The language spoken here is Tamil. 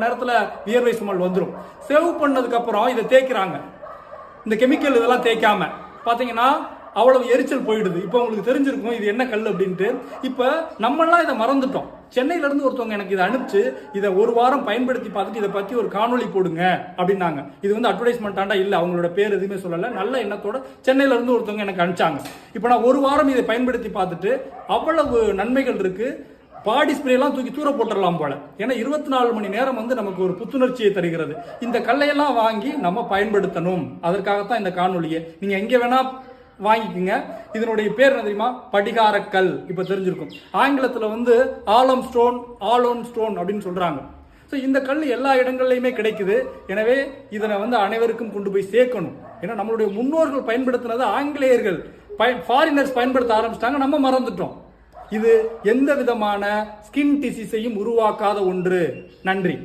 நேரத்தில் வியர்வை சுமல் வந்துடும் சேவ் பண்ணதுக்கு அப்புறம் இதை தேய்க்கிறாங்க. இந்த கெமிக்கல் இதெல்லாம் தேய்க்காம. பார்த்தீங்கன்னா அவ்வளவு எரிச்சல் போயிடுது. இப்போ உங்களுக்கு தெரிஞ்சிருக்கும் இது என்ன கல் அப்படின்ட்டு. இப்போ நம்மளாம் இதை மறந்துட்டோம். சென்னையிலேருந்து ஒருத்தவங்க எனக்கு இதை அனுப்பிச்சு இதை ஒரு வாரம் பயன்படுத்தி பார்த்துட்டு இதை பற்றி ஒரு காணொளி போடுங்க அப்படின்னாங்க. இது வந்து அட்வர்டைஸ்மெண்ட்டாண்டா இல்லை அவங்களோட பேர் எதுவுமே சொல்லலை. நல்ல எண்ணத்தோட சென்னையிலேருந்து ஒருத்தவங்க எனக்கு அனுப்பிச்சாங்க. இப்போ நான் ஒரு வாரம் இதை பயன்படுத்தி பார்த்துட்டு அவ்வளவு நன்மைகள் இருக்குது பாடி ஸ்ப்ரேலாம் தூக்கி தூர போட்டுடலாம் போல. ஏன்னா இருபத்தி நாலு மணி நேரம் வந்து நமக்கு ஒரு புத்துணர்ச்சியை தருகிறது. இந்த கல்லையெல்லாம் வாங்கி நம்ம பயன்படுத்தணும். அதற்காகத்தான் இந்த காணொலியை நீங்க எங்க வேணா வாங்கிக்கோங்க. இதனுடைய பேர் என்ன தெரியுமா? படிகாரக்கல். இப்போ தெரிஞ்சிருக்கும். ஆங்கிலத்தில் வந்து ஆலம் ஸ்டோன் ஆலோன் ஸ்டோன் அப்படின்னு சொல்கிறாங்க ஸோ இந்த கல் எல்லா இடங்கள்லையுமே கிடைக்குது. எனவே இதனை வந்து அனைவருக்கும் கொண்டு போய் சேர்க்கணும். ஏன்னா நம்மளுடைய முன்னோர்கள் பயன்படுத்தினது ஆங்கிலேயர்கள் ஃபாரினர்ஸ் பயன்படுத்த ஆரம்பிச்சிட்டாங்க. நம்ம மறந்துட்டோம். இது எந்த விதமான ஸ்கின் டிசீஸையும் உருவாக்காத ஒன்று. நன்றி.